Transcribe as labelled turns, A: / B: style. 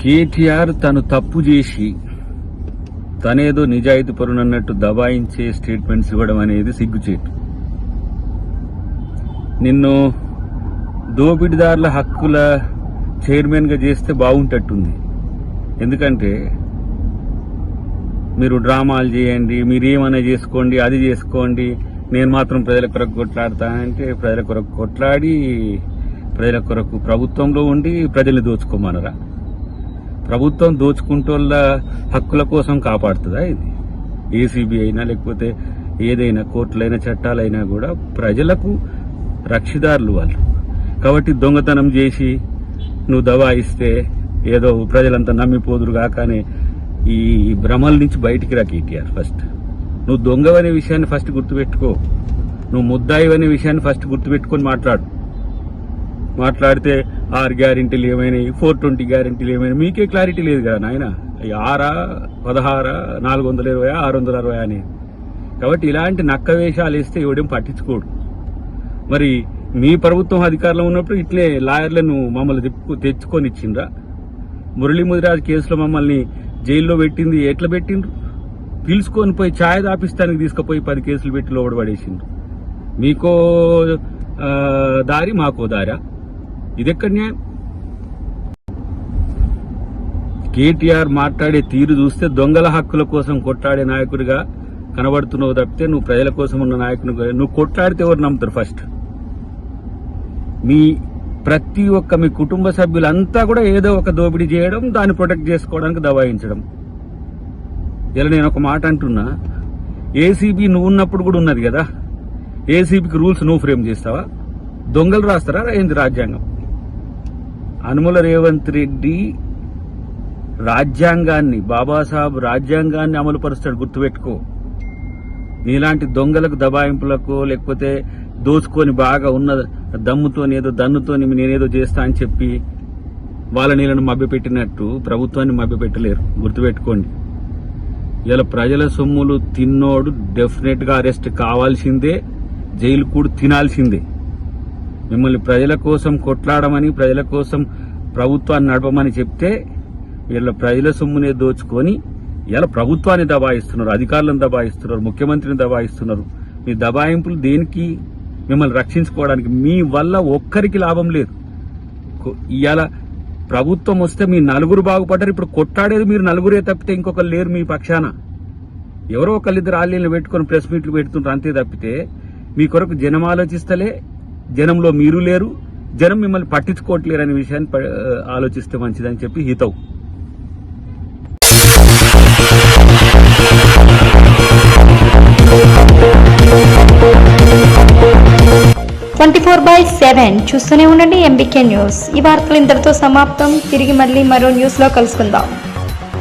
A: కేటీఆర్ తను తప్పు చేసి తనేదో నిజాయితీ పరునన్నట్టు దబాయించే స్టేట్మెంట్స్ ఇవ్వడం అనేది సిగ్గుచేటు. నిన్ను దోపిడిదారుల హక్కుల చైర్మన్గా చేస్తే బాగుంటట్టుంది. ఎందుకంటే మీరు డ్రామాలు చేయండి మీరు ఏమైనా చేసుకోండి అది చేసుకోండి నేను మాత్రం ప్రజల కొరకు కొట్లాడతా అంటే ప్రజల కొరకు కొట్లాడి ప్రజల కొరకు ప్రభుత్వంలో ఉండి ప్రజల్ని దోచుకోమనరా? ప్రభుత్వం దోచుకుంటోళ్ళ హక్కుల కోసం కాపాడుతుందా ఇది? ఏసీబీ అయినా లేకపోతే ఏదైనా కోర్టులైనా చట్టాలైనా కూడా ప్రజలకు రక్షిదారులు వాళ్ళు. కాబట్టి దొంగతనం చేసి నువ్వు దవాయిస్తే ఏదో ప్రజలంతా నమ్మిపోదురు కాకనే ఈ భ్రమల నుంచి బయటికి రా కేటీఆర్ ఫస్ట్. నువ్వు దొంగవనే విషయాన్ని ఫస్ట్ గుర్తుపెట్టుకో. నువ్వు ముద్దాయి అనే విషయాన్ని ఫస్ట్ గుర్తుపెట్టుకొని మాట్లాడు. మాట్లాడితే ఆరు గ్యారెంటీలు ఏమైనాయి? ఫోర్ ట్వంటీ గ్యారెంటీలు ఏమైనా మీకే క్లారిటీ లేదు కదా నాయన. ఆరా పదహారా నాలుగు వందల ఇరవై ఆరు వందల అరవై అని. కాబట్టి ఇలాంటి నక్క వేషాలు వేస్తే ఎవడేం పట్టించుకోడు. మరి మీ ప్రభుత్వం అధికారంలో ఉన్నప్పుడు ఇట్లే లాయర్లను మమ్మల్ని తెప్పు తెచ్చుకొని ఇచ్చిండ్రా? మురళీ ముదిరాజ్ కేసులో మమ్మల్ని జైల్లో పెట్టింది ఎట్లా పెట్టిండ్రు? పిలుచుకొని పోయి ఛాయ్ దాపిస్తానికి తీసుకుపోయి పది కేసులు పెట్టి లోబడి పడేసిండ్రు. మీకో దారి మాకో దారా? ఇదెక్కడ న్యాయం కేటీఆర్ మాట్లాడే తీరు చూస్తే దొంగల హక్కుల కోసం కొట్లాడే నాయకుడిగా కనబడుతున్నావు తప్పితే నువ్వు ప్రజల కోసం ఉన్న నాయకుని నువ్వు కొట్లాడితే ఎవరు నమ్ముతారు ఫస్ట్ మీ ప్రతి ఒక్క మీ కుటుంబ సభ్యులంతా కూడా ఏదో ఒక దోపిడీ చేయడం దాన్ని ప్రొటెక్ట్ చేసుకోవడానికి దబాయించడం. ఇలా నేను ఒక మాట అంటున్నా. ఏసీబీ నువ్వు ఉన్నప్పుడు కూడా ఉన్నది కదా? ఏసీబీకి రూల్స్ నువ్వు ఫ్రేమ్ చేస్తావా? దొంగలు రాస్తారా? ఏంది రాజ్యాంగం? అనుముల రేవంత్ రెడ్డి రాజ్యాంగాన్ని బాబాసాహెబ్ రాజ్యాంగాన్ని అమలు పరుస్తాడు గుర్తుపెట్టుకో. నీలాంటి దొంగలకు దబాయింపులకు లేకపోతే దోచుకొని బాగా ఉన్న దమ్ముతోని ఏదో దన్నుతోని నేనేదో చేస్తా అని చెప్పి వాళ్ళ నీళ్ళను మభ్యపెట్టినట్టు ప్రభుత్వాన్ని మభ్యపెట్టలేరు. గుర్తుపెట్టుకోండి. ఇలా ప్రజల సొమ్ములు తిన్నోడు డెఫినెట్గా అరెస్ట్ కావాల్సిందే జైలు కూడా తినాల్సిందే. మిమ్మల్ని ప్రజల కోసం కొట్లాడమని ప్రజల కోసం ప్రభుత్వాన్ని నడపమని చెప్తే వీళ్ళ ప్రజల సొమ్మునే దోచుకొని ఇలా ప్రభుత్వాన్ని దబాయిస్తున్నారు అధికారులను దబాయిస్తున్నారు ముఖ్యమంత్రిని దబాయిస్తున్నారు. మీ దబాయింపులు దేనికి? మిమ్మల్ని రక్షించుకోవడానికి. మీ వల్ల ఒక్కరికి లాభం లేదు. ఇవాళ ప్రభుత్వం వస్తే మీ నలుగురు బాగుపడ్డారు ఇప్పుడు కొట్టాడేది మీరు నలుగురే తప్పితే ఇంకొకరు లేరు మీ పక్షాన. ఎవరో ఒకళ్ళిద్దరు ఆలీలను పెట్టుకొని ప్రెస్ మీట్లు పెడుతుంటారు అంతే తప్పితే మీ కొరకు జనం ఆలోచిస్తలే జనంలో మీరు లేరు జనం మిమ్మల్ని పట్టించుకోవట్లేరు అనే విషయాన్ని ఆలోచిస్తే మంచిదని చెప్పి హితవు.
B: ట్వంటీ ఫోర్ బై సెవెన్ చూస్తూనే ఉండండి ఎంబీకే న్యూస్ ఈ వార్తలు ఇంతటితో సమాప్తం. తిరిగి మళ్ళీ మరో న్యూస్లో కలుసుకుందాం.